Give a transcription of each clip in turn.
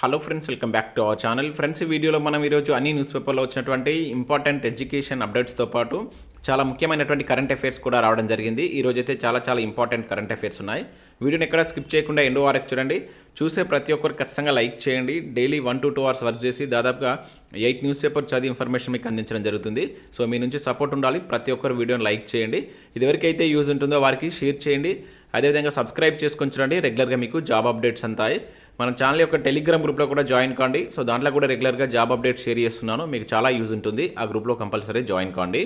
Hello friends welcome back to our channel friends ఈ వీడియోలో మనం ఈరోజు అన్ని న్యూస్ పేపర్లో వచ్చినటువంటి ఇంపార్టెంట్ ఎడ్యుకేషన్ అప్డేట్స్తో పాటు చాలా ముఖ్యమైనటువంటి కరెంట్ అఫైర్స్ కూడా రావడం జరిగింది. ఈ అయితే చాలా చాలా ఇంపార్టెంట్ కరెంట్ అఫైర్స్ ఉన్నాయి. వీడియోని ఎక్కడ స్కిప్ చేయకుండా ఎండు వరకు చూడండి. చూసే ప్రతి ఒక్కరు ఖచ్చితంగా లైక్ చేయండి. Daily one to two hours work చేసి దాదాపుగా ఎయిట్ న్యూస్ పేపర్ చదివి ఇన్ఫర్మేషన్ మీకు అందించడం జరుగుతుంది. సో మీ నుంచి సపోర్ట్ ఉండాలి. ప్రతి ఒక్కరు వీడియోని లైక్ చేయండి. ఇదివరకైతే యూజ్ ఉంటుందో వారికి షేర్ చేయండి. అదేవిధంగా సబ్స్క్రైబ్ చేసుకొని చూడండి. రెగ్యులర్గా మీకు జాబ్ అప్డేట్స్ అంతాయి. మన ఛానల్ యొక్క టెలిగ్రామ్ గ్రూప్లో కూడా జాయిన్ కాండి. సో దాంట్లో కూడా రెగ్యులర్గా జాబ్ అప్డేట్ షేర్ చేస్తున్నాను. మీకు చాలా యూజ్ ఉంటుంది. ఆ గ్రూప్లో కంపల్సరీ జాయిన్ కాండి.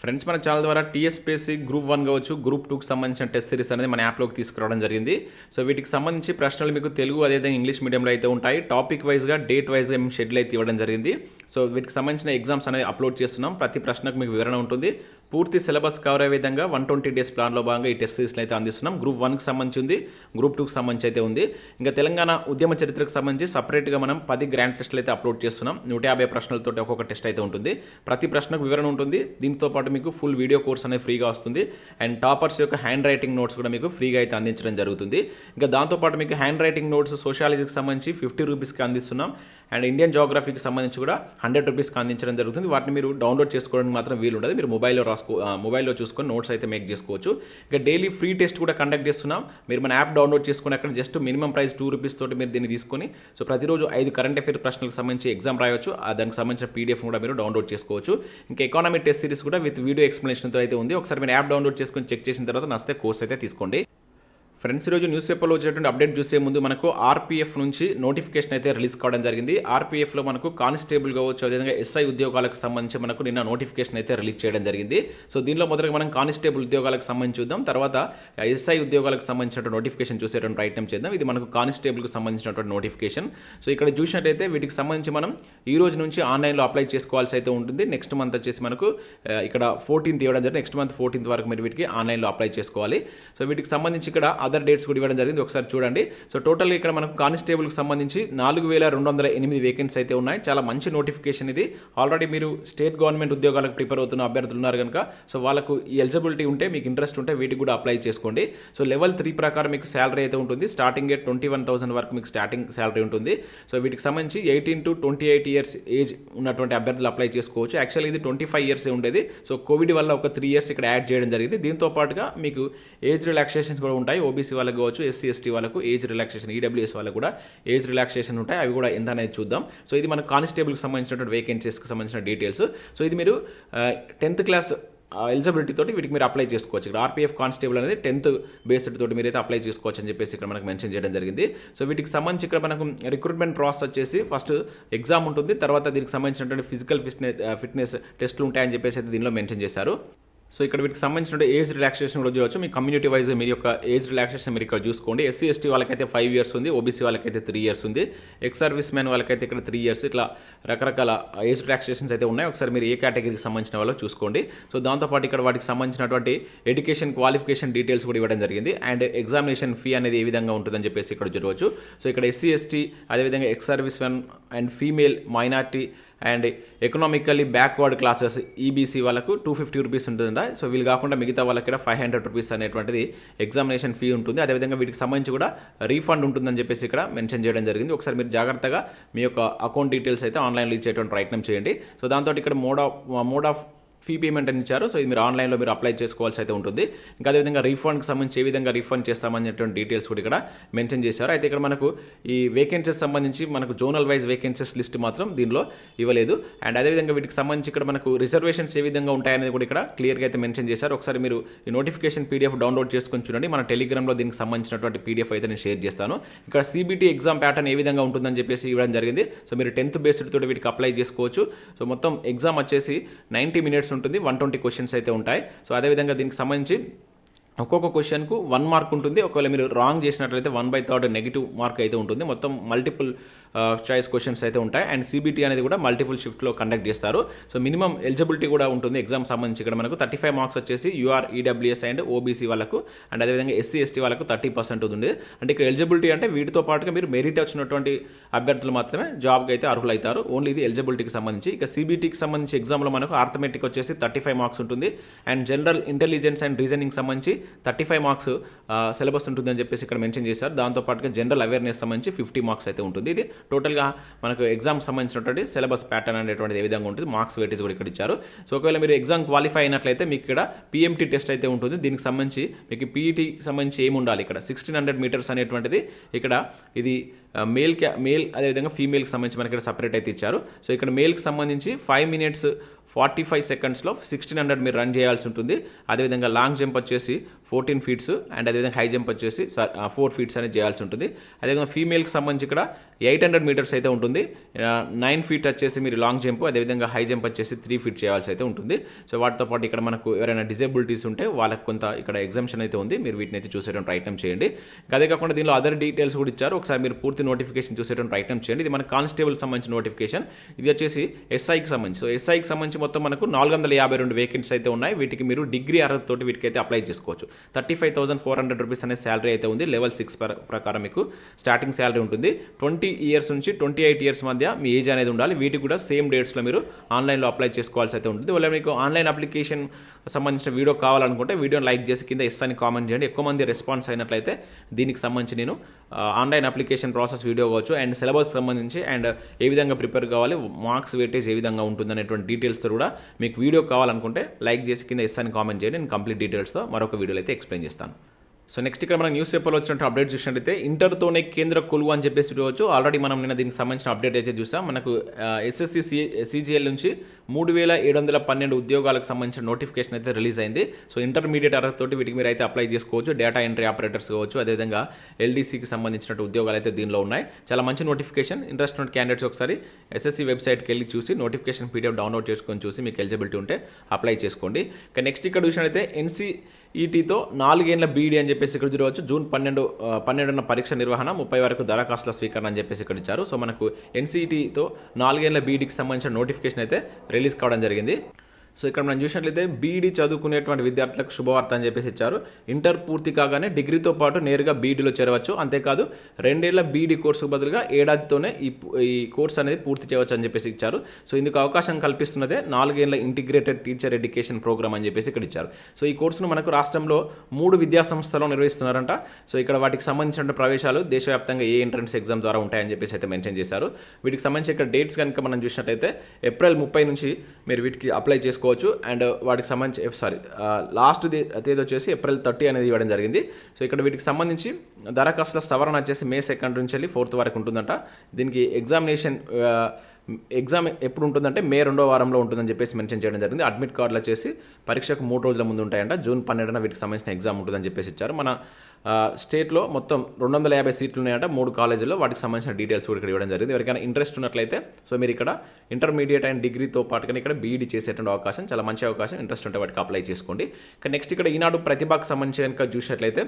ఫ్రెండ్స్ మన ఛానల్ ద్వారా టీఎస్పీఎస్సీ గ్రూప్ వన్ కావచ్చు గ్రూప్ టూకి సంబంధించిన టెస్ట్ సిరీస్ అనేది మన యాప్లోకి తీసుకురావడం జరిగింది. సో వీటికి సంబంధించి ప్రశ్నలు మీకు తెలుగు అదేవిధంగా ఇంగ్లీష్ మీడియంలో అయితే ఉంటాయి. టాపిక్ వైజ్గా డేట్ వైజ్గా మేము షెడ్యూల్ అయితే ఇవ్వడం జరిగింది. సో వీటికి సంబంధించిన ఎగ్జామ్స్ అనేది అప్లోడ్ చేస్తున్నాం. ప్రతి ప్రశ్నకు మీకు వివరణ ఉంటుంది. పూర్తి సిలబస్ కవర్ అయ్యే విధంగా వన్ ట్వంటీ డేస్ ప్లాన్లో భాగంగా ఈ టెస్ట్ సిరీస్ని అయితే అందిస్తున్నాం. గ్రూప్ వన్కి సంబంధించి ఉంది గ్రూప్ టూకి సంబంధించి అయితే ఉంది. ఇంకా తెలంగాణ ఉద్యమ చరిత్రకు సంబంధించి సపరేట్గా మనం పది గ్రాండ్ టెస్ట్లు అయితే అప్లోడ్ చేస్తున్నాం. నూట యాభై ప్రశ్నలతో ఒక్కొక్క టెస్ట్ అయితే ఉంటుంది. ప్రతి ప్రశ్నకు వివరణ ఉంటుంది. దీంతో పాటు మీకు ఫుల్ వీడియో కోర్స్ అనేది ఫ్రీగా వస్తుంది. అండ్ టాపర్స్ యొక్క హ్యాండ్ రైటింగ్ నోట్స్ కూడా మీకు ఫ్రీగా అయితే అందించడం జరుగుతుంది. ఇంకా దాంతోపాటు మీకు హ్యాండ్ రైటింగ్ నోట్స్ సోషాలజీకి సంబంధించి ఫిఫ్టీ రూపీస్కి అందిస్తున్నాం. అండ్ ఇండియన్ జోగ్రఫీకి సంబంధించి కూడా హండ్రెడ్ రూపీస్కి అందించడం జరుగుతుంది. వాటిని మీరు డౌన్లోడ్ చేసుకోవడానికి మాత్రం వీలు ఉండదు మీరు మొబైల్లో రాసుకో మొబైల్లో చూసుకొని నోట్స్ అయితే మేక్ చేసుకోవచ్చు. ఇక డైలీ ఫ్రీ టెస్ట్ కూడా కండక్ట్ చేస్తున్నాం. మీరు మన యాప్ డౌన్లోడ్ చేసుకుని అక్కడ just minimum price two rupees తోటి మీరు దీన్ని తీసుకొని సో ప్రతిరోజు ఐదు కరెంట్ అఫేర్ ప్రశ్నలకు సంబంధించి ఎగ్జామ్ రాయవచ్చు దానికి సంబంధించిన పీడిఎఫ్ కూడా మీరు డౌన్లోడ్ చేసుకోవచ్చు. ఇంకా ఎకానమీ టెస్ట్ సిరీస్ కూడా విత్ వీడియో ఎక్స్ప్లెనేషన్తో అయితే ఉంది. ఒకసారి మీరు యాప్ డౌన్లోడ్ చేసుకొని చెక్ చేసిన తర్వాత నస్తే కోర్స్ అయితే తీసుకోండి. ఫ్రెండ్స్ ఈరోజు న్యూస్ పేపర్లో వచ్చేటువంటి అప్డేట్ చూసే ముందు మనకు ఆర్పీఎఫ్ నుంచి నోటిఫికేషన్ అయితే రిలీజ్ కావడం జరిగింది. ఆర్పీఎఫ్లో మనకు కానిస్టేబుల్ కావచ్చు అదేవిధంగా ఎస్ఐ ఉద్యోగాలకు సంబంధించి మనకు నిన్న నోటిఫికేషన్ అయితే రిలీజ్ చేయడం జరిగింది. సో దీనిలో మొదటగా మనం కానిస్టేబుల్ ఉద్యోగాలకు సంబంధించి చూద్దాం. తర్వాత ఎస్ఐ ఉద్యోగాలకు సంబంధించినటువంటి నోటిఫికేషన్ చూసేటువంటి ప్రయత్నం చేద్దాం. ఇది మనకు కానిస్టేబుల్కి సంబంధించినటువంటి నోటిఫికేషన్ సో ఇక్కడ చూసినట్టయితే వీటికి సంబంధించి మనం ఈ రోజు నుంచి ఆన్లైన్లో అప్లై చేసుకోవాల్సి అయితే ఉంటుంది. నెక్స్ట్ మంత్ వచ్చేసి మనకు ఇక్కడ ఫోర్టీన్త్ ఇవ్వడం జరిగింది. నెక్స్ట్ మంత్ ఫోర్టీన్త్ వరకు మీరు వీటికి ఆన్లైన్లో అప్లై చేసుకోవాలి. సో వీటికి సంబంధించి ఇక్కడ అదర్ డేట్స్ కూడా ఇవ్వడం జరిగింది. ఒకసారి చూడండి. సో టోటల్గా ఇక్కడ మనకు కానిస్టేబుల్కి సంబంధించి నాలుగు వేల రెండు వందల ఎనిమిది వేకెన్సీ అయితే ఉన్నాయి. చాలా మంచి నోటిఫికేషన్ ఇది. ఆల్రెడీ మీరు స్టేట్ గవర్నమెంట్ ఉద్యోగాలకు ప్రిపేర్ అవుతున్న అభ్యర్థులు ఉన్నారు కనుక సో వాళ్ళకు ఈ ఎలిజిబిలిటీ ఉంటే మీకు ఇంట్రెస్ట్ ఉంటే వీటికి కూడా అప్లై చేసుకోండి. సో లెవెల్ త్రీ ప్రకారం మీకు శాలరీ అయితే ఉంటుంది. Starting at twenty one thousand వరకు మీకు స్టార్టింగ్ శాలరీ ఉంటుంది. సో వీటికి సంబంధించి eighteen to twenty eight years age ఉన్నటువంటి అభ్యర్థులు అప్లై చేసుకోవచ్చు. యాక్చువల్లీ ఇది ట్వంటీ ఫైవ్ ఇయర్స్ ఉండేది. సో కోవిడ్ వల్ల ఒక త్రీ ఇయర్స్ ఇక్కడ యాడ్ చేయడం జరిగింది. దీంతో పాటుగా మీకు ఏజ్ రిలాక్సేషన్స్ కూడా ఉంటాయి. ఓబీసీ వాళ్ళకి కావచ్చు ఎస్సీ ఎస్టీ వాళ్ళకు ఏజ్ రిలాక్సేషన్ ఈడబ్ల్యూఎస్ వాళ్ళకు కూడా ఏజ్ రిలాక్సేషన్ ఉంటాయి. అవి కూడా ఎంత అనేది చూద్దాం. సో ఇది మన కానిస్టేబుల్కి సంబంధించినటువంటి వేకెన్సీస్కి సంబంధించిన డీటెయిల్స్ సో ఇది మీరు టెన్త్ క్లాస్ ఎలిజిబిలిటీ తోటి వీటికి మీరు అప్లై చేసుకోవచ్చు. ఇక్కడ ఆర్పీఎఫ్ కానిస్టేబుల్ అనేది టెన్త్ బేస్డ్ తోటి మీరైతే అప్లై చేసుకోవచ్చు అని చెప్పేసి ఇక్కడ మనకు మెన్షన్ చేయడం జరిగింది. సో వీటికి సంబంధించి ఇక్కడ మనకు రిక్రూట్మెంట్ ప్రాసెస్ వచ్చేసి ఫస్ట్ ఎగ్జామ్ ఉంటుంది. తర్వాత దీనికి సంబంధించినటువంటి ఫిజికల్ ఫిట్నెస్ ఫిట్నెస్ టెస్టులు ఉంటాయని చెప్పేసి అయితే దీనిలో మెన్షన్ చేశారు. సో ఇక్కడ వీటికి సంబంధించిన ఏజ్ రిలాక్సేషన్ కూడా చూడవచ్చు మీ కమ్యూనిటీ వైజ్ మీరు యొక్క ఏజ్ రిలాక్సేషన్ మీరు ఇక్కడ చూసుకోండి. ఎస్సీ ఎస్టీ వాళ్ళకైతే ఫైవ్ ఇయర్స్ ఉంది. ఓబీసీ వాళ్ళకైతే త్రీ ఇయర్స్ ఉంది. ఎక్స్ సర్వీస్ మ్యాన్ వాళ్ళకైతే ఇక్కడ త్రీ ఇయర్స్ ఇట్లా రకరకాల ఏజ్ రిలాక్సేషన్స్ అయితే ఉన్నాయి. ఒకసారి మీరు ఏ కేటగిరీకి సంబంధించిన వాళ్ళు చూసుకోండి. సో దాంతోపాటు ఇక్కడ వాటికి సంబంధించినటువంటి ఎడ్యుకేషన్ క్వాలిఫికేషన్ డీటెయిల్స్ కూడా ఇవ్వడం జరిగింది. అండ్ ఎగ్జామినేషన్ ఫీ అనేది ఏ విధంగా ఉంటుందని చెప్పేసి ఇక్కడ చూడవచ్చు. సో ఇక్కడ ఎస్సీ ఎస్టీ అదేవిధంగా ex service man and female minority and economically backward classes EBC వాళ్ళకు టూ ఫిఫ్టీ రూపీస్ ఉంటుందా? సో వీళ్ళు కాకుండా మిగతా వాళ్ళకి కూడా ఫైవ్ హండ్రెడ్ రూపీస్ అనేటువంటిది ఎగ్జామినేషన్ ఫీ ఉంటుంది. అదేవిధంగా వీటికి సంబంధించి కూడా రీఫండ్ ఉంటుందని చెప్పేసి ఇక్కడ మెన్షన్ చేయడం జరిగింది. ఒకసారి మీరు జాగ్రత్తగా మీ యొక్క అకౌంట్ డీటెయిల్స్ అయితే ఆన్లైన్లో ఇచ్చేటువంటి ప్రయత్నం చేయండి. సో దాంతో ఇక్కడ mode of mode of fee payment అని ఇచ్చారు. సో ఇది మీరు ఆన్లైన్లో మీరు అప్లై చేసుకోవాల్సి అయితే ఉంటుంది. ఇంకా అదేవిధంగా రీఫండ్కి సంబంధించి ఏ విధంగా రీఫండ్ చేస్తామనేటువంటి డీటెయిల్స్ కూడా ఇక్కడ మెన్షన్ చేశారు. అయితే ఇక్కడ మనకు ఈ వేకెన్సీస్ సంబంధించి మనకు జోనల్ వైజ్ వేకెన్సీస్ లిస్ట్ మాత్రం దీనిలో ఇవ్వలేదు. అండ్ అదేవిధంగా వీటికి సంబంధించి ఇక్కడ మనకు రిజర్వేషన్స్ ఏ విధంగా ఉంటాయనేది కూడా ఇక్కడ క్లియర్గా అయితే మెన్షన్ చేశారు. ఒకసారి మీరు ఈ నోటిఫికేషన్ పీడిఎఫ్ డౌన్లోడ్ చేసుకొని చూడండి. మన టెలిగ్రామ్లో దీనికి సంబంధించినటువంటి పీడిఎఫ్ అయితే నేను షేర్ చేస్తాను. ఇక్కడ సిబిటీ ఎగ్జామ్ ప్యాటర్న్ ఏ విధంగా ఉంటుందని చెప్పేసి ఇవ్వడం జరిగింది. సో మీరు టెన్త్ బేస్డ్ తోటి వీటికి అప్లై చేసుకోవచ్చు. సో మొత్తం ఎగ్జామ్ వచ్చేసి నైంటీ మినిట్స్ ఉంటుంది వన్ ట్వంటీ క్వశ్చన్స్ అయితే ఉంటాయి. సో అదేవిధంగా దీనికి సంబంధించి ఒక్కొక్క క్వశ్చన్కు వన్ మార్క్ ఉంటుంది. ఒకవేళ మీరు రాంగ్ చేసినట్లయితే one by third negative mark అయితే ఉంటుంది. మొత్తం మల్టిపుల్ చాయిస్ క్వశ్చన్స్ అయితే ఉంటాయి. అండ్ సిబిటీ అనేది కూడా మల్టిపుల్ షిఫ్ట్లో కండక్ట్ చేస్తారు. సో మినిమం ఎలిజిబిలిటీ కూడా ఉంటుంది ఎగ్జామ్ సంబంధించి ఇక్కడ మనకు. థర్టీ ఫైవ్ మార్క్స్ వచ్చేసి యూఆర్ ఈడబ్ల్యూఎస్ అండ్ ఓబీసీ వాళ్ళకు. అండ్ అదేవిధంగా ఎస్సీ ఎస్టీ వాళ్ళకు థర్టీ పర్సెంట్ ఉంది అంటే ఇక్కడ ఎలిజిబిలిటీ అంటే వీటితో పాటుగా మీరు మెరిట్ వచ్చినటువంటి అభ్యర్థులు మాత్రమే జాబ్కి అయితే అర్హులైతారు. ఓన్లీ ఇది ఎలిజిబిలిటీకి సంబంధించి. ఇక సిబిటీకి సంబంధించి ఎగ్జామ్లో మనకు ఆర్థమెటిక్ వచ్చేసి థర్టీ ఫైవ్ మార్క్స్ ఉంటుంది and general intelligence and reasoning సంబంధించి థర్టీ ఫైవ్ మార్క్స్ సిలబస్ ఉంటుందని చెప్పేసి ఇక్కడ మెన్షన్ చేశారు. దాంతో పాటుగా జనరల్ అవేర్నెస్ సంబంధించి ఫిఫ్టీ మార్క్స్ అయితే ఉంటుంది. ఇది టోటల్గా మనకు ఎగ్జామ్ సంబంధించినటువంటి సిలబస్ ప్యాటర్న్ అనేటువంటిది ఏ విధంగా ఉంటుంది మార్క్స్ వెయిటేజ్ కూడా ఇక్కడ ఇచ్చారు. సో ఒకవేళ మీరు ఎగ్జామ్ క్వాలిఫై అయినట్లయితే మీకు ఇక్కడ పిఎంటీ టెస్ట్ అయితే ఉంటుంది. దీనికి సంబంధించి మీకు పీఈటీకి సంబంధించి ఏమి ఉండాలి ఇక్కడ? సిక్స్టీన్ హండ్రెడ్ మీటర్స్ అనేటువంటిది ఇక్కడ ఇది మేల్ క్యా మేల్ అదేవిధంగా ఫీమేల్కి సంబంధించి మనకి ఇక్కడ సపరేట్ అయితే ఇచ్చారు. సో ఇక్కడ మేల్కి సంబంధించి ఫైవ్ మినిట్స్ ఫార్టీ ఫైవ్ సెకండ్స్లో సిక్స్టీన్ హండ్రెడ్ మీరు రన్ చేయాల్సి ఉంటుంది. అదేవిధంగా లాంగ్ జంప్ వచ్చేసి ఫోర్టీన్ ఫీట్స్ అండ్ అదేవిధంగా హై జంప్ వచ్చేసి ఫోర్ ఫీట్స్ అనేది చేయాల్సి ఉంటుంది. అదేవిధంగా ఫీమేల్కి సంబంధించి ఇక్కడ ఎయిట్ హండ్రెడ్ మీటర్స్ అయితే ఉంటుంది. నైన్ ఫీట్ వచ్చేసి మీరు లాంగ్ జంప్ అదేవిధంగా హై జంప్ వచ్చేసి త్రీ ఫీట్ చేయాల్సి అయితే ఉంటుంది. సో వాటితో పాటు ఇక్కడ మనకు ఎవరైనా డిజేబిలిటీస్ ఉంటే వాళ్ళకి కొంత ఇక్కడ ఎగ్జామ్షన్ అయితే ఉంది. మీరు వీటిని అయితే చూసేటువంటి ప్రయత్నం చేయండి. అదే కాకుండా దీనిలో అదర్ డీటెయిల్స్ కూడా ఇచ్చారు. ఒకసారి మీరు పూర్తి నోటిఫికేషన్ చూసేటువంటి ప్రయత్నం చేయండి. ఇది మన కానిస్టేబుల్ సంబంధించిన నోటిఫికేషన్ ఇది వచ్చేసి ఎస్ఐకి సంబంధించి. సో ఎస్ఐకి సంబంధించి మొత్తం మనకు నాలుగు వందల యాభై రెండు వేకెన్సీ అయితే ఉన్నాయి. వీటికి మీరు డిగ్రీ అర్హతతోటి వీటికి అయితే అప్లై చేసుకోవచ్చు. Thirty five thousand four hundred rupees అనే శాలరీ అయితే ఉంది లెవెల్ సిక్స్ ప్రకారం మీకు స్టార్టింగ్ శాలరీ ఉంటుంది. ట్వంటీ ఇయర్స్ నుంచి ట్వంటీ ఎయిట్ ఇయర్స్ మధ్య మీ ఏజ్ అనేది ఉండాలి. వీటికి కూడా సేమ్ డేట్స్లో మీరు ఆన్లైన్లో అప్లై చేసుకోవాల్సి అయితే ఉంటుంది. ఒకవేళ మీకు ఆన్లైన్ అప్లికేషన్ సంబంధించిన వీడియో కావాలనుకుంటే వీడియోని లైక్ చేసి కింద ఇస్తాను కామెంట్ చేయండి. ఎక్కువ మంది రెస్పాన్స్ అయినట్లయితే దీనికి సంబంధించి నేను ఆన్లైన్ అప్లికేషన్ ప్రాసెస్ వీడియో కావచ్చు అండ్ సిలబస్ సంబంధించి అండ్ ఏ విధంగా ప్రిపేర్ కావాలి మార్క్స్ వెయిటేజ్ ఏ విధంగా ఉంటుంది అనేటువంటి డీటెయిల్స్తో కూడా మీకు వీడియో కావాలనుకుంటే లైక్ చేసి కింద ఇస్తాను కామెంట్ చేయండి. నేను కంప్లీట్ డీటెయిల్స్తో మరొక వీడియోలో అయితే ఎక్స్ప్లెయిన్ చేస్తాను. సో నెక్స్ట్ ఇక్కడ మనం న్యూస్ పేపర్లో వచ్చినట్టు అప్డేట్ చూసినట్టయితే ఇంటర్తోనే కేంద్ర కొలువు అని చెప్పేసి చూడవచ్చు. ఆల్రెడీ మనం నిన్న దీనికి సంబంధించిన అప్డేట్ అయితే చూసాం. మనకు ఎస్ఎస్సి సిజిఎల్ నుంచి మూడు వేల ఏడు వందల పన్నెండు ఉద్యోగాలకు సంబంధించిన నోటిఫికేషన్ అయితే రిలీజ్ అయింది. సో ఇంటర్మీడియట్ అర్హత తోటి వీటికి మీరు అయితే అప్లై చేసుకోవచ్చు. డేటా ఎంట్రీ ఆపరేటర్స్ కావచ్చు. అదేవిధంగా ఎల్డీసీకి సంబంధించిన ఉద్యోగాలు అయితే దీనిలో ఉన్నాయి. చాలా మంచి నోటిఫికేషన్ ఇంట్రెస్ట్ ఉన్న క్యాండిడేట్స్ ఒకసారి ఎస్ఎస్సి వెబ్సైట్కి వెళ్ళి చూసి నోటిఫికేషన్ పీడిఎఫ్ డౌన్లోడ్ చేసుకొని చూసి మీకు ఎలిజిబిలిటీ ఉంటే అప్లై చేసుకోండి. ఇక నెక్స్ట్ ఇక్కడ చూసినట్టయితే ఎన్సీ ఈటీతో నాలుగేళ్ళ బీడీ అని చెప్పేసి ఇక్కడ చూడవచ్చు. జూన్ పన్నెండు పన్నెండున్న పరీక్ష నిర్వహణ ముప్పై వరకు దరఖాస్తుల స్వీకరణ అని చెప్పేసి ఇక్కడ ఇచ్చారు. సో మనకు ఎన్సీఈటీతో నాలుగేళ్ళ బీడీకి సంబంధించిన నోటిఫికేషన్ అయితే రిలీజ్ కావడం జరిగింది. సో ఇక్కడ మనం చూసినట్లయితే బీఈడీ చదువుకునేటువంటి విద్యార్థులకు శుభవార్త అని చెప్పేసి ఇచ్చారు. ఇంటర్ పూర్తి కాగానే డిగ్రీతో పాటు నేరుగా బీఈడీలో చేరవచ్చు. అంతేకాదు రెండేళ్ళ బీఈడీ కోర్సుకు బదులుగా ఏడాదితోనే ఈ ఈ కోర్స్ అనేది పూర్తి చేయవచ్చు అని చెప్పేసి ఇచ్చారు. సో ఇందుకు అవకాశం కల్పిస్తున్నదే నాలుగేళ్ళ ఇంటిగ్రేటెడ్ టీచర్ ఎడ్యుకేషన్ ప్రోగ్రామ్ అని చెప్పేసి ఇక్కడ ఇచ్చారు. సో ఈ కోర్సును మనకు రాష్ట్రంలో మూడు విద్యా సంస్థలు నిర్వహిస్తున్నారంట. సో ఇక్కడ వాటికి సంబంధించిన ప్రవేశాలు దేశవ్యాప్తంగా ఏ ఎంట్రన్స్ ఎగ్జామ్ ద్వారా ఉంటాయని చెప్పేసి అయితే మెన్షన్ చేశారు. వీటికి సంబంధించి ఇక్కడ డేట్స్ కనుక మనం చూసినట్టయితే ఏప్రిల్ ముప్పై నుంచి మీరు వీటికి అప్లై చేసుకో చేసుకోవచ్చు అండ్ వాటికి సంబంధించి eh, సారీ లాస్ట్ తేదీ వచ్చేసి ఏప్రిల్ థర్టీ అనేది ఇవ్వడం జరిగింది. సో ఇక్కడ వీటికి సంబంధించి దరఖాస్తుల సవరణ వచ్చేసి మే సెకండ్ నుంచి వెళ్ళి ఫోర్త్ వరకు ఉంటుందంట. దీనికి ఎగ్జామినేషన్ ఎగ్జామ్ ఎప్పుడు ఉంటుందంటే మే రెండో వారంలో ఉంటుందని చెప్పేసి మెన్షన్ చేయడం జరిగింది. అడ్మిట్ కార్డులు వచ్చేసి పరీక్షకు మూడు రోజుల ముందు ఉంటాయంట. జూన్ పన్నెండున వీటికి సంబంధించిన ఎగ్జామ్ ఉంటుందని చెప్పేసి ఇచ్చారు. మన స్టేట్లో మొత్తం రెండు వందల యాభై సీట్లు ఉన్నాయంట మూడు కాలేజీల్లో వాటికి సంబంధించిన డీటెయిల్స్ కూడా ఇక్కడ ఇవ్వడం జరిగింది. ఎవరికైనా ఇంట్రెస్ట్ ఉన్నట్లయితే సో మీరు ఇక్కడ ఇంటర్మీడియట్ అండ్ డిగ్రీతో పాటుగా ఇక్కడ బీఈడీ చేసేటువంటి అవకాశం చాలా మంచి అవకాశం ఇంట్రెస్ట్ ఉంటే వాటికి అప్లై చేసుకోండి. ఇక నెక్స్ట్ ఇక్కడ ఈనాడు ప్రతిభకు సంబంధించి కనుక చూసినట్లయితే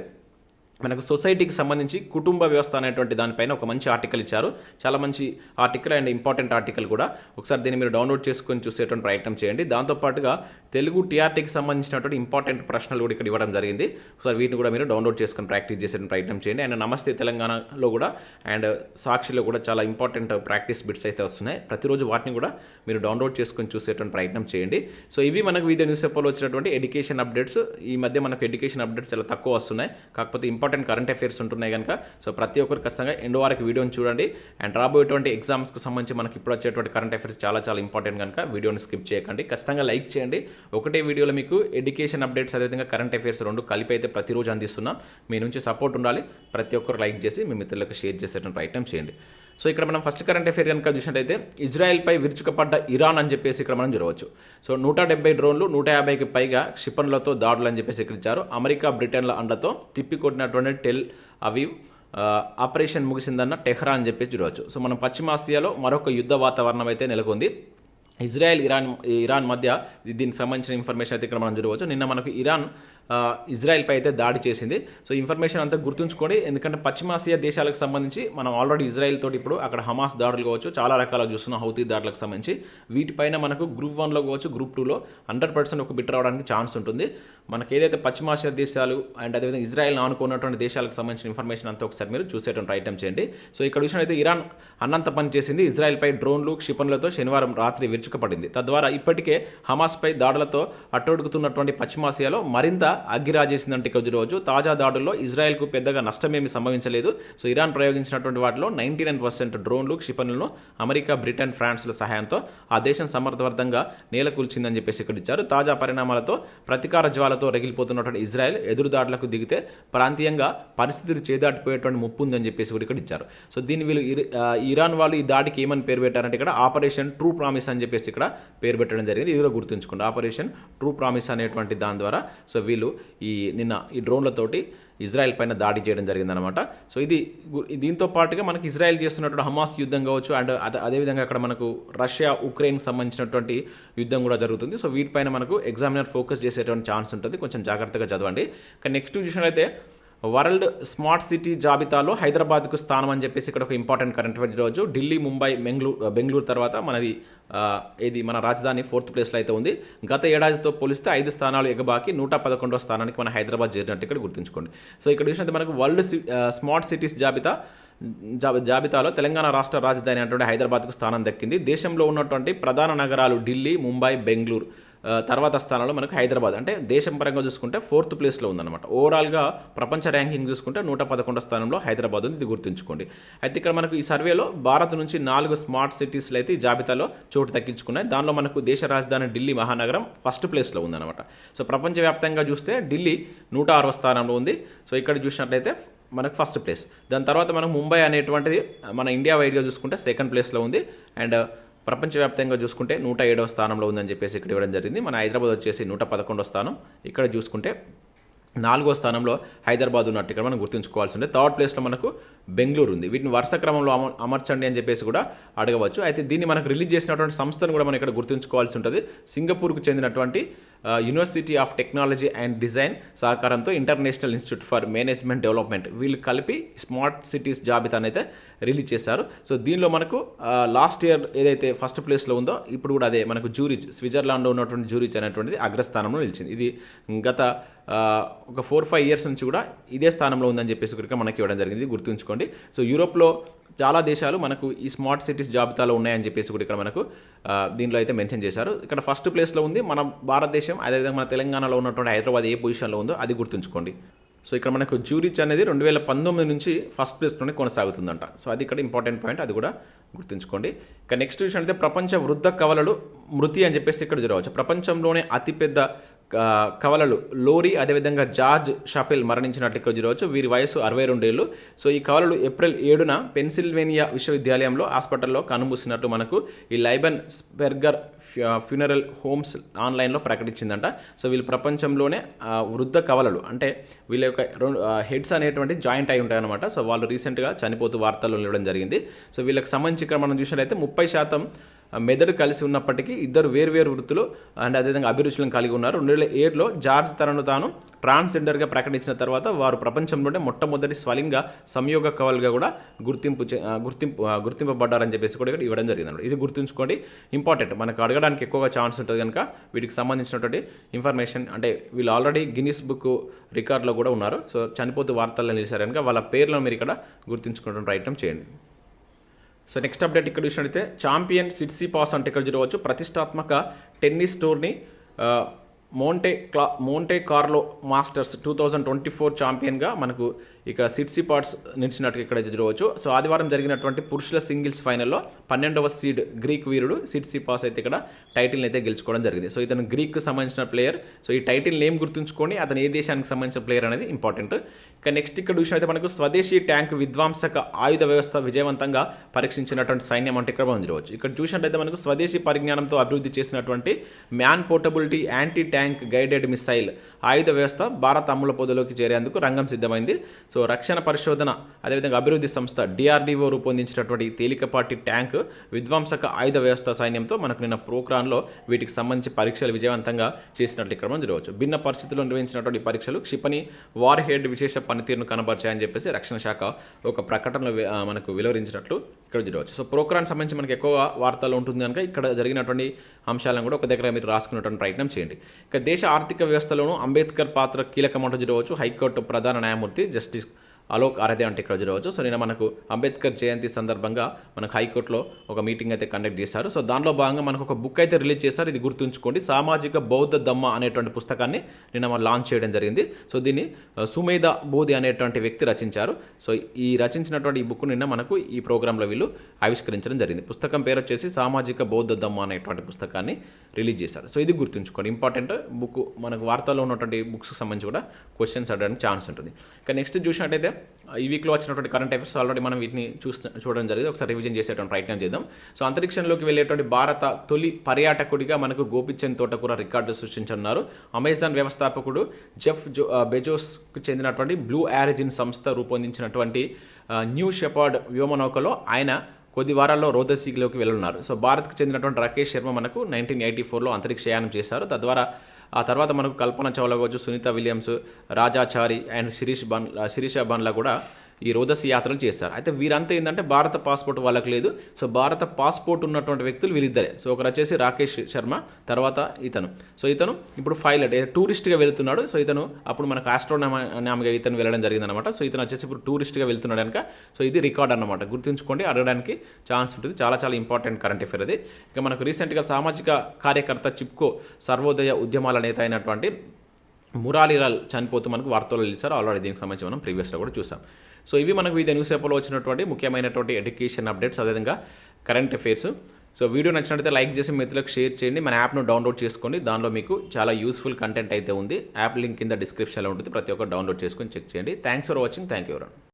మనకు సొసైటీకి సంబంధించి కుటుంబ వ్యవస్థ అనేటువంటి దానిపైన ఒక మంచి ఆర్టికల్ ఇచ్చారు. చాలా మంచి ఆర్టికల్ అండ్ ఇంపార్టెంట్ ఆర్టికల్ కూడా. ఒకసారి దీన్ని మీరు డౌన్లోడ్ చేసుకొని చూసేటువంటి ప్రయత్నం చేయండి. దాంతోపాటుగా తెలుగు టీఆర్టీకి సంబంధించినటువంటి ఇంపార్టెంట్ ప్రశ్నలు కూడా ఇక్కడ ఇవ్వడం జరిగింది. ఒకసారి వీటిని కూడా మీరు డౌన్లోడ్ చేసుకొని ప్రాక్టీస్ చేసే ప్రయత్నం చేయండి. అండ్ నమస్తే తెలంగాణలో కూడా అండ్ సాక్షిలో కూడా చాలా ఇంపార్టెంట్ ప్రాక్టీస్ బిట్స్ అయితే వస్తున్నాయి. ప్రతిరోజు వాటిని కూడా మీరు డౌన్లోడ్ చేసుకొని చూసేటువంటి ప్రయత్నం చేయండి. సో ఇవి మనకు వివిధ న్యూస్ పేపర్లో వచ్చినటువంటి ఎడ్యుకేషన్ అప్డేట్స్. ఈ మధ్య మనకు ఎడ్యుకేషన్ అప్డేట్స్ చాలా తక్కువ వస్తున్నాయి. కాకపోతే ఇంపార్టెంట్ కరెంట్ అఫైర్స్ ఉంటున్నాయి కనుక సో ప్రతి ఒక్కరు ఖచ్చితంగా ఎండ్ వారికి వీడియోని చూడండి. అండ్ రాబోయేటువంటి ఎగ్జామ్స్కి సంబంధించి మనకి ఇప్పుడు వచ్చేటువంటి కరెంట్ అఫైర్స్ చాలా చాలా ఇంపార్టెంట్ కనుక వీడియోని స్కిప్ చేయకండి. ఖచ్చితంగా లైక్ చేయండి. ఒకటే వీడియోలో మీకు ఎడ్యుకేషన్ అప్డేట్స్ అదేవిధంగా కరెంట్ అఫైర్స్ రెండు కలిపి అయితే ప్రతిరోజు అందిస్తున్నాం. మీ నుంచి సపోర్ట్ ఉండాలి. ప్రతి ఒక్కరు లైక్ చేసి మీ మిత్రులకు షేర్ చేసేటువంటి ప్రయత్నం చేయండి. సో ఇక్కడ మనం ఫస్ట్ కరెంట్ అఫేర్ కనుక చూసినట్టయితే ఇజ్రాయెల్పై విరుచుకపడ్డ ఇరాన్ అని చెప్పేసి ఇక్కడ మనం చూడవచ్చు. సో నూట డెబ్బై డ్రోన్లు నూట యాభైకి పైగా క్షిపణులతో దాడులు అని చెప్పేసి ఇక్కడ ఇచ్చారు. అమెరికా బ్రిటన్ల అండతో తిప్పికొట్టినటువంటి టెల్ అవీవ్ ఆపరేషన్ ముగిసిందన్న టెహ్రా అని చెప్పేసి చూడవచ్చు. సో మనం పశ్చిమాసియాలో మరొక యుద్ధ వాతావరణం అయితే నెలకొంది. ఇజ్రాయెల్ ఇరాన్ ఇరాన్ మధ్య దీనికి సంబంధించిన ఇన్ఫర్మేషన్ అయితే ఇక్కడ మనం చూడవచ్చు. నిన్న మనకు ఇరాన్ ఇజ్రాయెల్పై అయితే దాడి చేసింది. సో ఇన్ఫర్మేషన్ అంతా గుర్తుంచుకోండి. ఎందుకంటే పశ్చిమాసియా దేశాలకు సంబంధించి మనం ఆల్రెడీ ఇజ్రాయెల్ తోటి ఇప్పుడు అక్కడ హమాస్ దాడులు కావచ్చు చాలా రకాల చూస్తున్నాం హౌతీ దాడులకు సంబంధించి. వీటిపైన మనకు గ్రూప్ వన్లో కావచ్చు గ్రూప్ టూలో హండ్రెడ్ పర్సెంట్ ఒక బిట్ రావడానికి ఛాన్స్ ఉంటుంది. మనకి ఏదైతే పశ్చిమాసియా దేశాలు అండ్ అదేవిధంగా ఇజ్రాయెల్ ఆనుకున్నటువంటి దేశాలకు సంబంధించిన ఇన్ఫర్మేషన్ అంతా ఒకసారి మీరు చూసేటువంటి ఐటమ్ చేయండి. సో ఇక్కడ విషయం అయితే ఇరాన్ అన్నంత పని చేసింది. ఇజ్రాయెల్పై డ్రోన్లు క్షిపణులతో శనివారం రాత్రి విరుచుకుపడింది. తద్వారా ఇప్పటికే హమాస్పై దాడులతో అట్టొడుగుతున్నటువంటి పశ్చిమాసియాలో మరింత అగ్గిరాజేసిందంటే కొద్ది రోజు. తాజా దాడుల్లో ఇజ్రాయెల్కు పెద్దగా నష్టమేమి సంభవించలేదు. సో ఇరాన్ ప్రయోగించినటువంటి వాటిలో నైంటీ నైన్ పర్సెంట్ డ్రోన్లు క్షిపణులను అమెరికా బ్రిటన్ ఫ్రాన్స్ల సహాయంతో ఆ దేశం సమర్థవంతంగా నేలకూల్చిందని చెప్పేసి ఇక్కడ ఇచ్చారు. తాజా పరిణామాలతో ప్రతీకార జ్వాలతో రగిలిపోతున్నటువంటి ఇజ్రాయెల్ ఎదురుదాడులకు దిగితే ప్రాంతీయంగా పరిస్థితులు చేదాటిపోయేటువంటి ముప్పు ఉందని చెప్పేసి కూడా ఇక్కడ ఇచ్చారు. సో దీన్ని వీళ్ళు ఇరాన్ వాళ్ళు ఈ దాడికి ఏమని పేరు పెట్టారంటే ఇక్కడ ఆపరేషన్ ట్రూ ప్రామిస్ అని చెప్పేసి ఇక్కడ పేరు పెట్టడం జరిగింది. ఇది కూడా గుర్తుంచుకోండి. ఆపరేషన్ ట్రూ ప్రామిస్ అనేటువంటి దాని ద్వారా సో వీళ్ళు ఈ నిన్న ఈ డ్రోన్లతోటి ఇజ్రాయెల్ పైన దాడి చేయడం జరిగిందనమాట సో ఇది దీంతో పాటుగా మనకి ఇజ్రాయెల్ చేస్తున్నటువంటి హమాస్ యుద్ధం కావచ్చు అండ్ అదే అదేవిధంగా అక్కడ మనకు రష్యా ఉక్రెయిన్కి సంబంధించినటువంటి యుద్ధం కూడా జరుగుతుంది. సో వీటిపైన మనకు ఎగ్జామినర్ ఫోకస్ చేసేటువంటి ఛాన్స్ ఉంటుంది. కొంచెం జాగ్రత్తగా చదవండి. కానీ నెక్స్ట్ విషయంలో అయితే వరల్డ్ స్మార్ట్ సిటీ జాబితాలో హైదరాబాద్కు స్థానం అని చెప్పేసి ఇక్కడ ఒక ఇంపార్టెంట్ కరెంట్ అఫైర్ రోజు ఢిల్లీ ముంబై బెంగళూరు బెంగళూరు తర్వాత మనది ఇది మన రాజధాని ఫోర్త్ ప్లేస్లో అయితే ఉంది. గత ఏడాదితో పోలిస్తే ఐదు స్థానాలు ఎగబాకి నూట పదకొండో స్థానానికి మన హైదరాబాద్ చేరినట్టు ఇక్కడ గుర్తుంచుకోండి. సో ఇక్కడ చూసినట్టు మనకు వరల్డ్ సి- స్మార్ట్ సిటీస్ జాబితా జాబి- జాబితాలో తెలంగాణ రాష్ట్ర రాజధాని అయినటువంటి హైదరాబాద్కు స్థానం దక్కింది. దేశంలో ఉన్నటువంటి ప్రధాన నగరాలు ఢిల్లీ ముంబై బెంగళూరు. తర్వాత స్థానంలో మనకు హైదరాబాద్. అంటే దేశం పరంగా చూసుకుంటే ఫోర్త్ ప్లేస్లో ఉందన్నమాట. ఓవరాల్గా ప్రపంచ ర్యాంకింగ్ చూసుకుంటే నూట పదకొండో స్థానంలో హైదరాబాద్ ఉంది ఇది గుర్తుంచుకోండి. అయితే ఇక్కడ మనకు ఈ సర్వేలో భారత్ నుంచి నాలుగు స్మార్ట్ సిటీస్లు అయితే ఈ జాబితాలో చోటు దక్కించుకున్నాయి. దానిలో మనకు దేశ రాజధాని ఢిల్లీ మహానగరం ఫస్ట్ ప్లేస్లో ఉందన్నమాట. సో ప్రపంచవ్యాప్తంగా చూస్తే ఢిల్లీ నూట ఆరవ స్థానంలో ఉంది. సో ఇక్కడ చూసినట్లయితే మనకు ఫస్ట్ ప్లేస్. దాని తర్వాత మనకు ముంబై అనేటువంటిది మన ఇండియా వైడ్గా చూసుకుంటే సెకండ్ ప్లేస్లో ఉంది. అండ్ ప్రపంచవ్యాప్తంగా చూసుకుంటే నూట ఏడవ స్థానంలో ఉందని చెప్పేసి ఇక్కడ ఇవ్వడం జరిగింది. మన హైదరాబాద్ వచ్చేసి నూట పదకొండో స్థానం. ఇక్కడ చూసుకుంటే నాలుగో స్థానంలో హైదరాబాద్ ఉన్నట్టు ఇక్కడ మనం గుర్తుంచుకోవాల్సి ఉంది థర్డ్ ప్లేస్లో మనకు బెంగళూరు ఉంది. వీటిని వరుస క్రమంలో అమ అమర్చండి అని చెప్పేసి కూడా అడగవచ్చు. అయితే దీన్ని మనకు రిలీజ్ చేసినటువంటి సంస్థను కూడా మనం ఇక్కడ గుర్తుంచుకోవాల్సి ఉంటుంది. సింగపూర్కు చెందినటువంటి university of technology and design సహకారంతో international institute for management development వీళ్ళు కలిపి స్మార్ట్ సిటీస్ జాబితాను అయితే రిలీజ్ చేశారు. సో దీనిలో మనకు uh, లాస్ట్ ఇయర్ ఏదైతే ఫస్ట్ ప్లేస్లో ఉందో ఇప్పుడు కూడా అదే మనకు జూరిచ్ స్విట్జర్లాండ్లో ఉన్నటువంటి జూరిచ్ అనేటువంటిది అగ్రస్థానంలో నిలిచింది. ఇది గత uh, ఒక ఫోర్ ఫైవ్ ఇయర్స్ నుంచి కూడా ఇదే స్థానంలో ఉందని చెప్పేసి కనుక మనకి ఇవ్వడం జరిగింది. గుర్తుంచుకోండి. సో యూరోప్లో చాలా దేశాలు మనకు ఈ స్మార్ట్ సిటీస్ జాబితాలో ఉన్నాయని చెప్పేసి కూడా ఇక్కడ మనకు దీనిలో అయితే మెన్షన్ చేశారు. ఇక్కడ ఫస్ట్ ప్లేస్లో ఉంది మన భారతదేశం అదేవిధంగా మన తెలంగాణలో ఉన్నటువంటి హైదరాబాద్ ఏ పొజిషన్లో ఉందో అది గుర్తుంచుకోండి. సో ఇక్కడ మనకు జ్యూరిచ్ అనేది రెండు వేల పంతొమ్మిది నుంచి ఫస్ట్ ప్లేస్లోనే కొనసాగుతుందంట. సో అది ఇక్కడ ఇంపార్టెంట్ పాయింట్ అది కూడా గుర్తుంచుకోండి. ఇక నెక్స్ట్ విషయం అయితే ప్రపంచ వృద్ధ కవలలు మృతి అని చెప్పేసి ఇక్కడ జరగవచ్చు. ప్రపంచంలోనే అతిపెద్ద కవలలు. లోరీ అదేవిధంగా జార్జ్ షాపెల్ మరణించినట్లు ఇక్కడ జరగవచ్చు వీరి వయసు అరవై రెండేళ్ళు. సో ఈ కవలలు ఏప్రిల్ ఏడున పెన్సిల్వేనియా విశ్వవిద్యాలయంలో హాస్పిటల్లో కనుమూసినట్టు మనకు ఈ లైబన్ స్పెర్గర్ ఫ్యూనరల్ హోమ్స్ ఆన్లైన్లో ప్రకటించిందంట. సో వీళ్ళు ప్రపంచంలోనే వృద్ధ కవలలు. అంటే వీళ్ళ యొక్క రెండు హెడ్స్ అనేటువంటి జాయింట్ అయి ఉంటాయన్నమాట. సో వాళ్ళు రీసెంట్గా చనిపోతూ వార్తల్లో నిలవడం జరిగింది. సో వీళ్ళకి సంబంధించి ఇక్కడ మనం చూసినట్లయితే ముప్పై శాతం మెదడు కలిసి ఉన్నప్పటికీ ఇద్దరు వేర్వేరు వృత్తులు అండ్ అదేవిధంగా అభిరుచులను కలిగి ఉన్నారు. రెండు వేల ఏడులో జార్జ్ తనను తాను ట్రాన్స్జెండర్గా ప్రకటించిన తర్వాత వారు ప్రపంచంలోనే మొట్టమొదటి స్వలింగ సంయోగ కవలుగా కూడా గుర్తింపు చే- గుర్తింపు గుర్తింపబడ్డారని చెప్పేసి కూడా ఇక్కడ ఇవ్వడం జరిగింది ఇది గుర్తుంచుకోండి. ఇంపార్టెంట్. మనకు అడగడానికి ఎక్కువగా ఛాన్స్ ఉంటుంది కనుక వీటికి సంబంధించినటువంటి ఇన్ఫర్మేషన్ అంటే వీళ్ళు ఆల్రెడీ గిన్నిస్ బుక్ రికార్డులో కూడా ఉన్నారు. సో చనిపోతూ వార్తల్లో నిలిచారు కనుక వాళ్ళ పేర్లను మీరు ఇక్కడ గుర్తుంచుకోవడం ప్రయత్నం చేయండి. సో నెక్స్ట్ అప్డేట్ ఇక్కడ చూసినట్టయితే ఛాంపియన్ సిట్సీ పాస్ అంటే ఇక్కడ చూడవచ్చు. ప్రతిష్టాత్మక టెన్నిస్ టోర్ని మోంటే క్లా Monte Carlo Masters two thousand twenty four ఛాంపియన్గా మనకు ఇక సిట్సీ పాట్స్ నిలిచినట్టుగా ఇక్కడ చూడవచ్చు. సో ఆదివారం జరిగినటువంటి పురుషుల సింగిల్స్ ఫైనల్లో పన్నెండవ సీడ్ గ్రీక్ వీరుడు సిట్సీ పాస్ అయితే ఇక్కడ టైటిల్ని అయితే గెలుచుకోవడం జరిగింది. సో ఇతను గ్రీక్కి సంబంధించిన ప్లేయర్ సో ఈ టైటిల్ నేమ్ గుర్తుంచుకొని అతను ఏ దేశానికి సంబంధించిన ప్లేయర్ అనేది ఇంపార్టెంట్ ఇక నెక్స్ట్ ఇక్కడ చూసినైతే మనకు స్వదేశీ ట్యాంక్ విధ్వంసక ఆయుధ వ్యవస్థ విజయవంతంగా పరీక్షించినటువంటి సైన్యం అంటే ఇక్కడ మనం చూడవచ్చు. ఇక్కడ చూసినట్లయితే మనకు స్వదేశీ పరిజ్ఞానంతో అభివృద్ధి చేసినటువంటి man portability anti tank guided missile ఆయుధ వ్యవస్థ భారత్ అమ్ముల పొదలోకి చేరేందుకు రంగం సిద్ధమైంది. సో సో రక్షణ పరిశోధన అదేవిధంగా అభివృద్ధి సంస్థ డిఆర్డీఓ రూపొందించినటువంటి తేలికపాటి ట్యాంక్ విధ్వంసక ఆయుధ వ్యవస్థ సైన్యంతో మనకు నిన్న ప్రోగ్రాంలో వీటికి సంబంధించి పరీక్షలు విజయవంతంగా చేసినట్లు ఇక్కడ మనం చూడవచ్చు భిన్న పరిస్థితుల్లో నిర్వహించినటువంటి పరీక్షలు క్షిపణి వార్ హెడ్ విశేష పనితీరును కనబరిచాయని చెప్పేసి రక్షణ శాఖ ఒక ప్రకటనలో మనకు వెలువరించినట్లు ఇక్కడ చూడవచ్చు సో ప్రోగ్రామ్ సంబంధించి మనకి ఎక్కువ వార్తలు ఉంటుంది కనుక ఇక్కడ జరిగినటువంటి అంశాలను కూడా ఒక దగ్గర మీరు రాసుకునేటువంటి ప్రయత్నం చేయండి. ఇక దేశ ఆర్థిక వ్యవస్థలోనూ అంబేద్కర్ పాత్ర కీలకమంటూ చూడవచ్చు హైకోర్టు ప్రధాన న్యాయమూర్తి జస్టిస్ అలోక్ ఆరాధ్య అంటే ఇక్కడ చూడవచ్చు సో నిన్న మనకు అంబేద్కర్ జయంతి సందర్భంగా మనకు హైకోర్టులో ఒక మీటింగ్ అయితే కండక్ట్ చేశారు. సో దానిలో భాగంగా మనకు ఒక బుక్ అయితే రిలీజ్ చేశారు. ఇది గుర్తుంచుకోండి. సామాజిక బౌద్ధ దమ్మ అనేటువంటి పుస్తకాన్ని నిన్న మనం లాంచ్ చేయడం జరిగింది. సో దీన్ని సుమేధ బోధి అనేటువంటి వ్యక్తి రచించారు. సో ఈ రచించినటువంటి ఈ బుక్ నిన్న మనకు ఈ ప్రోగ్రాంలో వీళ్ళు ఆవిష్కరించడం జరిగింది. పుస్తకం పేరు వచ్చేసి సామాజిక బౌద్ధ దమ్మ అనేటువంటి పుస్తకాన్ని రిలీజ్ చేశారు. సో ఇది గుర్తుంచుకోండి. ఇంపార్టెంట్ బుక్ మనకు వార్తల్లో ఉన్నటువంటి బుక్స్కి సంబంధించి కూడా క్వశ్చన్స్ అడగడానికి ఛాన్స్ ఉంటుంది. ఇక నెక్స్ట్ చూసినట్టయితే ఈ వీక్లో వచ్చినటువంటి కరెంట్ అఫైర్స్ ఆల్రెడీ మనం వీటిని చూస్తూ చూడడం జరిగింది. ఒకసారి రివిజన్ చేసేటువంటి ప్రయత్నం చేద్దాం. సో అంతరిక్షంలోకి వెళ్ళేటువంటి భారత తొలి పర్యాటకుడిగా మనకు గోపిచంద్ తోటకూర రికార్డు సృష్టించన్నారు అమెజాన్ వ్యవస్థాపకుడు జెఫ్ జో బెజోస్కు చెందినటువంటి బ్లూ ఆరిజిన్ సంస్థ రూపొందించినటువంటి uh, న్యూ షెపర్డ్ వ్యోమనౌకలో ఆయన కొద్ది వారాల్లో రోదసీలోకి వెళ్ళున్నారు సో భారత్కు చెందినటువంటి రాకేష్ శర్మ మనకు నైన్టీన్ ఎయిటీ ఫోర్లో అంతరిక్ష యానం చేశారు. తద్వారా ఆ తర్వాత మనకు కల్పన చావ్లా కావచ్చు సునీత విలియమ్స్ రాజాచారి అండ్ శిరీష్ బన్ శిరీష బన్లా కూడా ఈ రోదస్ యాత్రలు చేస్తారు. అయితే వీరంతా ఏంటంటే భారత పాస్పోర్ట్ వాళ్ళకి లేదు. సో భారత పాస్పోర్ట్ ఉన్నటువంటి వ్యక్తులు వీరిద్దరే సో ఒకరు వచ్చేసి రాకేష్ శర్మ తర్వాత ఇతను. సో ఇతను ఇప్పుడు ఫైలట్ టూరిస్ట్గా వెళ్తున్నాడు. సో ఇతను అప్పుడు మనకు ఆస్ట్రోనామిగా ఇతను వెళ్ళడం జరిగిందనమాట సో ఇతను వచ్చేసి ఇప్పుడు టూరిస్ట్గా వెళ్తున్నాడు కనుక సో ఇది రికార్డ్ అన్నమాట. గుర్తుంచుకోండి అడగడానికి ఛాన్స్ ఉంటుంది. చాలా చాలా ఇంపార్టెంట్ కరెంట్ అఫేర్ అది. ఇక మనకు రీసెంట్గా సామాజిక కార్యకర్త చిప్కో సర్వోదయ ఉద్యమాల నేత అయినటువంటి మురాలిలాల్ చనిపోతూ మనకు వార్తలు తెలిసారు ఆల్రెడీ దీనికి సంబంధించి మనం ప్రీవియస్లో కూడా చూసాం. సో ఇవి మనకు వివిధ న్యూస్ పేపర్లో వచ్చినటువంటి ముఖ్యమైనటువంటి ఎడ్యుకేషన్ అప్డేట్స్ అదేవిధంగా కరెంట్ అఫైర్స్ సో వీడియో నచ్చినట్లయితే లైక్ చేసి మిత్రులకు షేర్ చేయండి. మన యాప్ను డౌన్లోడ్ చేసుకోండి. దానిలో మీకు చాలా యూస్ఫుల్ కంటెంట్ అయితే ఉంది. యాప్ లింక్ కింద డిస్క్రిప్షన్లో ఉంటుంది. ప్రతి ఒక్కరు డౌన్లోడ్ చేసుకొని చెక్ చేయండి. Thanks for watching thank you